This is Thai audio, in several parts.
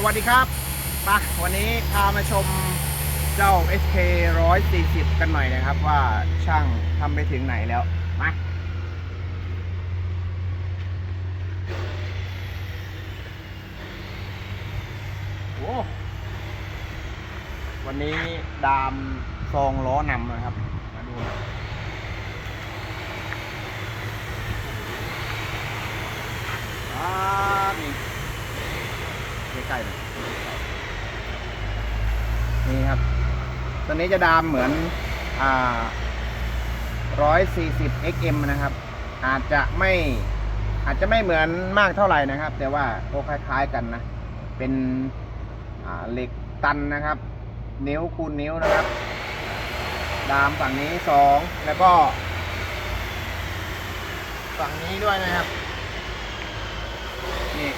สวัสดีครับมาวันนี้พามาชมเจ้า SK 140 กันหน่อยนะครับ ว่าช่างทำไปถึงไหนแล้ว มาโอ้วันนี้ดามซองล้อนำนะครับ มาดูนะอ่านี่ ใกล้ๆเลยนี่ครับ ตัวนี้จะดามเหมือนอ่า140 XM นะครับ อาจจะไม่อาจจะไม่เหมือนมากเท่าไหร่นะครับ แต่ว่าก็คล้าย ๆกันนะ เป็นเหล็กตันนะครับ นิ้วคูณนิ้วนะครับ ดามฝั่งนี้สองแล้วก็ ฝั่งนี้ด้วยนะครับ นี่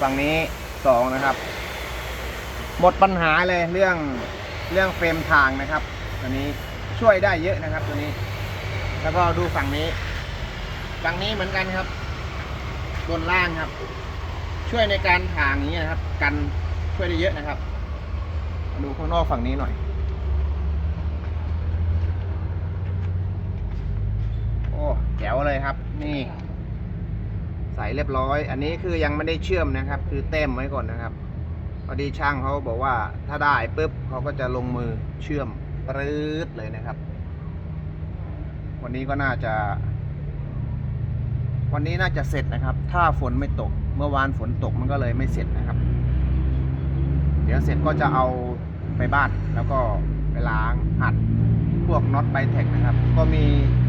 ฝั่งนี้สองนะครับ หมดปัญหาเลยเรื่องเรื่องเฟรมทางนะครับ ตัวนี้ช่วยได้เยอะนะครับ ตัวนี้ แล้วก็ดูฝั่งนี้ ฝั่งนี้เหมือนกันครับ บนล่างครับ ช่วยในการทางอย่างนี้นะครับ กันช่วยได้เยอะนะครับ ดูข้างนอกฝั่งนี้หน่อยโอ้แจ๋วเลยครับ นี่ ใส่เรียบร้อย อันนี้คือยังไม่ได้เชื่อมนะครับ คือเต็มไว้ก่อนนะครับพอดีช่างเขาบอกว่าถ้าได้ปุ๊บเขาก็จะลงมือเชื่อมปรื๊ดเลยนะครับ วันนี้ก็น่าจะ วันนี้น่าจะเสร็จนะครับ ถ้าฝนไม่ตก เมื่อวานฝนตกมันก็เลยไม่เสร็จนะครับ เดี๋ยวเสร็จก็จะเอาไปบ้านแล้วก็ไปล้างอัดพวกน็อตไบแท็กนะครับ ก็มี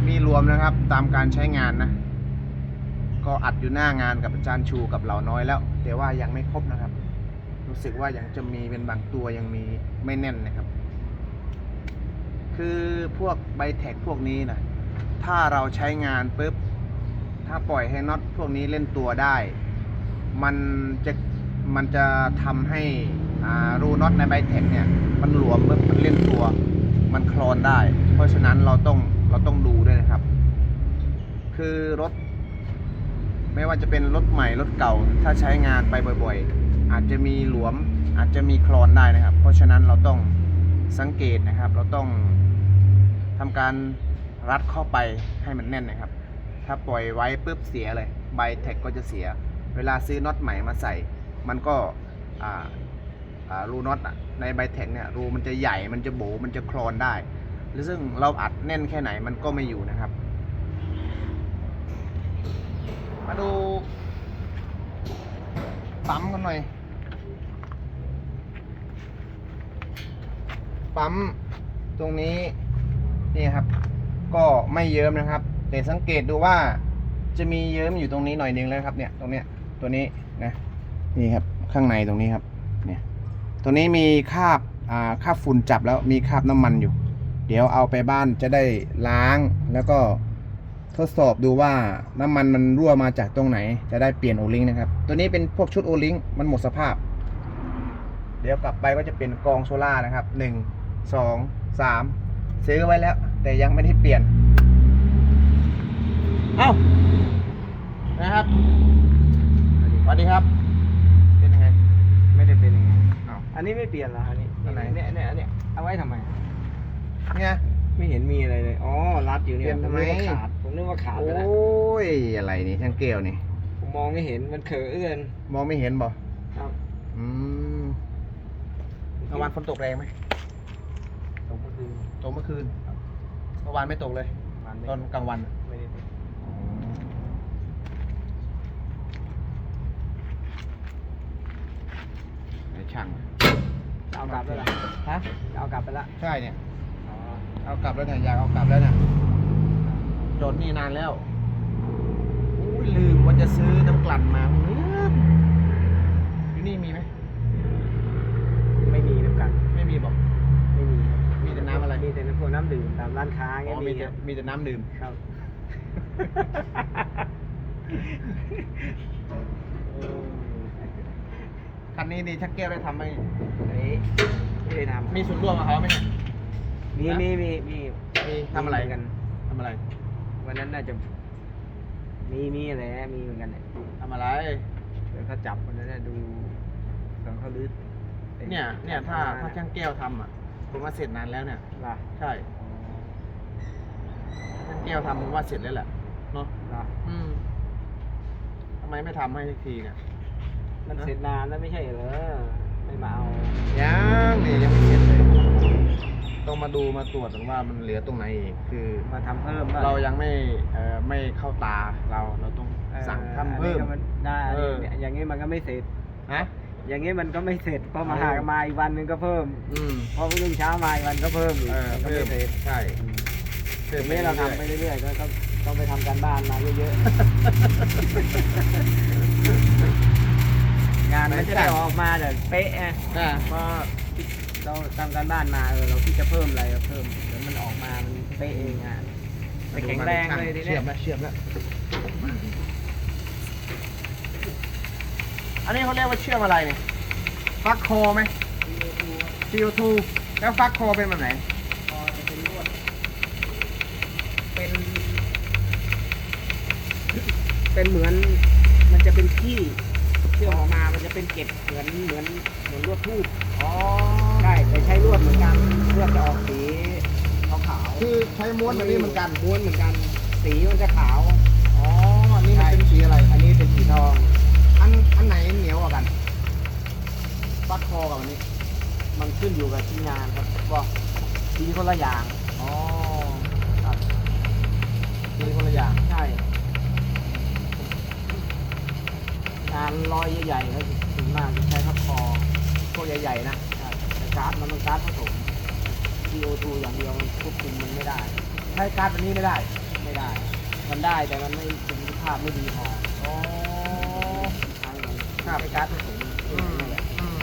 มีรวมนะครับตามการใช้งานนะ ก็อัดอยู่หน้างานกับอาจารย์ชูกับเหล่าน้อยแล้ว แต่ว่ายังไม่ครบนะครับ รู้สึกว่ายังจะมีเป็นบางตัวยังมีไม่แน่นนะครับ คือพวกไบแท็กพวกนี้นะถ้าเราใช้งานปุ๊บถ้าปล่อยให้น็อตพวกนี้เล่นตัวได้ มันจะมันจะทำให้อ่ารูน็อตในไบแท็กเนี่ย มันหลวมปุ๊บมันเล่นตัว มันคลอนได้ เพราะฉะนั้นเราต้องเราต้องดูด้วยนะครับ คือรถ ไม่ว่าจะเป็นรถใหม่รถเก่า ถ้าใช้งานไปบ่อยๆ อาจจะมีหลวมอาจจะมีคลอนได้นะครับ เพราะฉะนั้นเราต้องสังเกตนะครับ เราต้องทำการรัดเข้าไปให้มันแน่นนะครับ ถ้าปล่อยไว้ปุ๊บเสียเลยใบแท็กก็จะเสีย เวลาซื้อน็อตใหม่มาใส่ มันก็รูน็อตในใบแท็กเนี่ยรูมันจะใหญ่มันจะโบมันจะคลอนได้ หรือซึ่งเราอัดแน่นแค่ไหนมันก็ไม่อยู่นะครับ มาดูปั๊มกันหน่อย ปั๊มตรงนี้นี่ครับ ก็ไม่เยิ้มนะครับแต่สังเกตดูว่าจะมีเยิ้มอยู่ตรงนี้หน่อยนึงแล้วครับเนี่ยตรงเนี้ยตัวนี้นะนี่ครับข้างในตรงนี้ครับเนี่ยตัวนี้มีคราบอ่าคราบฝุ่นจับแล้วมีคราบน้ำมันอยู่ เดี๋ยวเอาไปบ้านจะได้ล้างแล้วก็ ทดสอบดูว่าน้ำมันมันรั่วมาจากตรงไหน จะได้เปลี่ยนโอลิงค์นะครับ ตัวนี้เป็นพวกชุดโอลิงค์มันหมดสภาพ เดี๋ยวกลับไปก็จะเป็นกองโซล่านะครับหนึ่งสองสามซื้อไว้แล้ว แต่ยังไม่ได้เปลี่ยน เอ้านะครับสวัสดีครับ เป็นยังไง ไม่ได้เป็นยังไงเอ้าอันนี้ไม่เปลี่ยนเหรออันนี้อันไหน เนี่ยเนี่ยเนี่ยเอาไว้ทำไมเนี่ย ไม่เห็นมีอะไรเลย อ๋อ รัดอยู่เนี่ยเปลี่ยนทำไมผนึกว่าขาด ผมนึกว่าขาดโอ้ไปแล้วยอะไรนี่ช่างเกลียวนี่ ผมมองไม่เห็น มันเขอเอื้อน มองไม่เห็นบ่ครับ อืมเมื่อวานฝนตกแรงไหมตกเมื่อคืนตกเมื่อคืนเมื่อวานไม่ตกเลยวันตอนกลางวันไม่ได้ตกไอ้ช่างจะเอากลับแล้วล่ะฮะจะเอากลับไปละ ใช่เนี่ยอ๋อ เอากลับแล้วเนี่ยอยากเอากลับแล้วเนี่ยจดนี่นานแล้วอุ้ยลืมว่าจะซื้อน้ำกลั่นมาลืมอยู่นี่มีไหมไม่มีน้ำกันไม่มีบอกไม่มีครับมีแต่น้ำอะไรมีแต่น้ำพวกน้ำดื่มตามร้านค้าอ๋เงี้ยอมีมีแต่ครับมีแต่น้ำดื่มครับ คันนี้นี่ชักแก้วได้ทำไหมอันนี้ไม่ได้ทำมีส่วนร่วมกับเขาไหมเนี่ย มีนะมีมีมีมีทำอะไรมีเหมืนกัน ทำอะไรวันนั้นน่าจะ มีมีอะไรนะมีเหมือนกันเนี่ยทำอะไร เดี๋ยวเขาจับวันนั้นนะดูของเขาลื้อป็เนี่ย เนี่ยถ้าอ่ถ้าช่างแก้วทำอะผมว่าเสร็จนานแล้วเนี่ย ล่ะใช่ช่างแก้วทำผมว่าเสร็จแล้วแหละเนาะล่ะอืมทำไมไม่ทำให้สักทีเนี่ย มันเสร็จนานแล้วไม่ใช่เหรอไม่มาเอายังนี่ยังไม่เสร็จเลย ต้องมาดูมาตรวจกันว่ามันเหลือตรงไหนอีกคือ มาทำเพิ่มบ้เรายังไม่เอ่อไม่เข้าตาเราเราต้องเอ่อสั่งทำเพิ่ม อันนี้ก็นได้เออ เนี่ยอย่างนี้มันก็ไม่เสร็จ ฮะ อย่างนี้มันก็ไม่เสร็จเพราะมาเออ หามาอีกวันหนึงก็เพิ่มอืมพอพรุ่งเช้ามาอีกวันก็เพิ่มอีกเออมันก็เพิ่ไม่มเสร็จใช่ทีนี้เราทำไปเรื่อยๆก็ต้องต้องไปทำการบ้านมาเยอะๆ งานมันจะได้ออกมาแต่เป๊ะไงอ่าพอ เราทำการบ้านมาเออเราคิดจะเพิ่มอะไรก็เพิ่มเดี๋ยวมันออกมามันเป๊ะเองอะแต่แข็งแรงเลยทีเชื่เนี้อยมแล้วเชื่อมแล้วอันนี้เขาเรียกว่าเชื่อมอะไรเนี่ยฟักโคไหม CO2 แล้วฟักโคเป็นแบบไหน พอจะเป็นลวดเป็นเป็นเหมือนมันจะเป็นขี้เชื่อมออกมามันจะเป็นเกล็ดเหมือนเหมือนเหมือนลวดทูบ อ๋อใช่แต่ใช้ลวดเหมือนกันลวดจะออกสีขาวๆคือใช้ม้วนแบบนี้เหมือนกันม้วนเหมือนกัน สีมันจะขาว อ๋ออันนี้มันเป็นสีอะไร อันนี้เป็นสีทอง อันอันไหนเหนียวกว่ากันฟักโคกับอันนี้ มันขึ้นอยู่กับชิ้นงานครับว่าสีคนละอย่าง อ๋อครับมีคนละอย่าง ใช่งานรอยใหญ่ๆก็ถึงมากจะใช้ทับคอ พวกใหญ่ๆนะใช่แต่การ์ดมันมันการ์ดผสม CO2 อย่างเดียวมันควบคุมมันไม่ได้ใช้การ์ดแบบนี้ไม่ได้ไม่ได้ มันได้แต่มันไม่คุณภาพไม่ดีพออ๋อใช่มันครับใช้การ์ดผสมอืมนั่นแหละอืม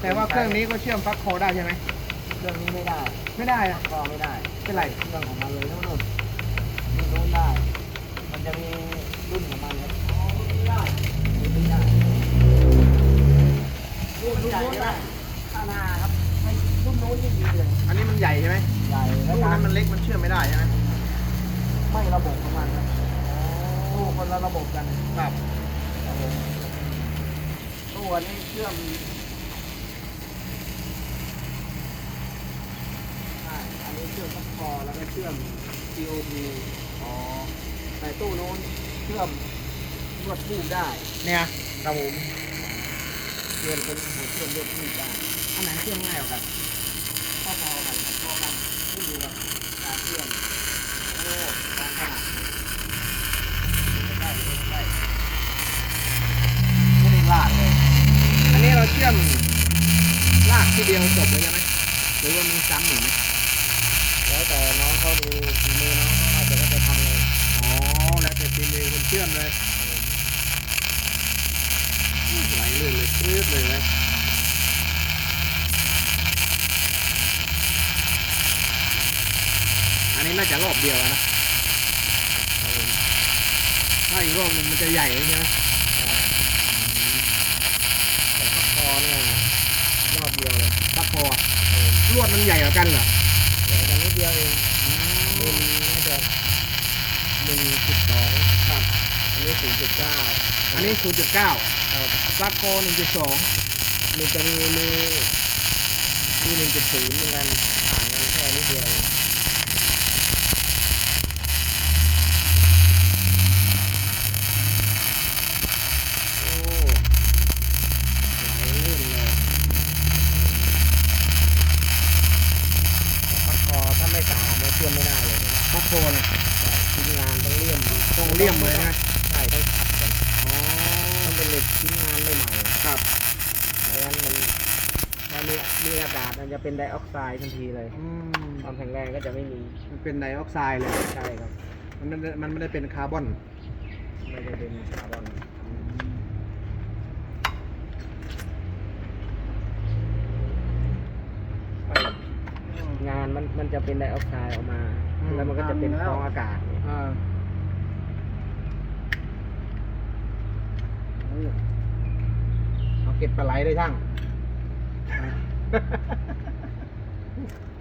แต่ว่าเครื่องนี้ก็เชื่อมฟักโคได้ใช่ไหมเครื่องนี้ไม่ได้ไม่ได้อะก็ไม่ได้เป็นไรเครื่องของมันเลยนู่นนู่นนี่นู่นได้ มันจะมีรุ่นของมันครับอ๋อไม่ได้ไม่ได้ รุ่นใหญ่นะข้างหน้าครับไม่รุ่นนู้นยิ่งดีเลยอันนี้มันใหญ่ใช่ไหมใหญ่แล้วตู้กานั้รนมันเล็กมันเชื่อมไม่ได้ใช่ไหมไม่ระบบของมันครับตู้คนละระบบกันครับครับผมตู้อันนี้เชื่อมใช่อันนี้เชื่อมกับคอแล้วก็เชื่อม COP อ๋อแต่ตู้โน้นเชื่อมลวดทูบได้ เนี่ยครับผม เชื่อมเป็นหัวเชื่อมลวดทูบได้อันไหนเชื่อมง่ายกว่ากันพอพอกันพอกันขึ้นอยู่กับการเชื่อมโอ้การขนาดได้ได้ไม่ได้ลาดเลย อันนี้เราเชื่อมลากทีเดียวจบเลยใช่ไหมหรือว่ามีซ้ำอีกไหมแล้วแต่น้องเขาดูฝีมือน้องเขาอาจจะก็จะทำเลยอ๋อแล้วแต่ทีมเอคนเชื่อมเลยไหลลื่นเล ยคลืดเลยนะอันนี้น่าจะรอบเดียวนะถ้าอีกรอบหนึงมันจะใหญ่เลยใช่ไหมแต่ก็พอเนี่ยรอบเดียวเลยตักพอลวดมันใหญ่กว่ากันเหรอเดี๋ยวกันนิดเดียวเองมิลน่าจะหนึ่งจุดสองครับอันนี้ศูนย์จุดเก้า อันนี้ 0.9ครับซักโก1.2มันจะมีมือมีหนึ่งจุดศูนย์เหมือนกันต่างกันแค่นิดเดียวเองโอ้ไหลลื่นเลยแต่ปัดคอถ้าไม่สะอาดเนี่ยเชื่อมไม่ได้เลยใช่ไหมซักโกเนี่ยใช่ชิ้นงานต้องเลี่ยมต้องเลี่ยมเลยนะ ใช่ต้องขัดกัน อ๋อ ต้องเป็นเหล็กชิ้นงานใหม่ๆ ครับ ไม่งั้นมันถ้า มีมีอากาศมันจะเป็นไดออกไซด์ทันทีเลยอืมความแข็งแรงก็จะไม่มีมันเป็นไดออกไซด์เลย ใช่ครับมันไม่ได้มันไม่ได้เป็นคาร์บอนไม่ได้เป็นคาร์บอนงานมันมันจะเป็นไดออกไซด์ออกมาอืมแล้วมันก็จะเป็นฟองอากาศเนี่ยอ่าเอาเก็บปลาไหลเลยช่าง Thank you.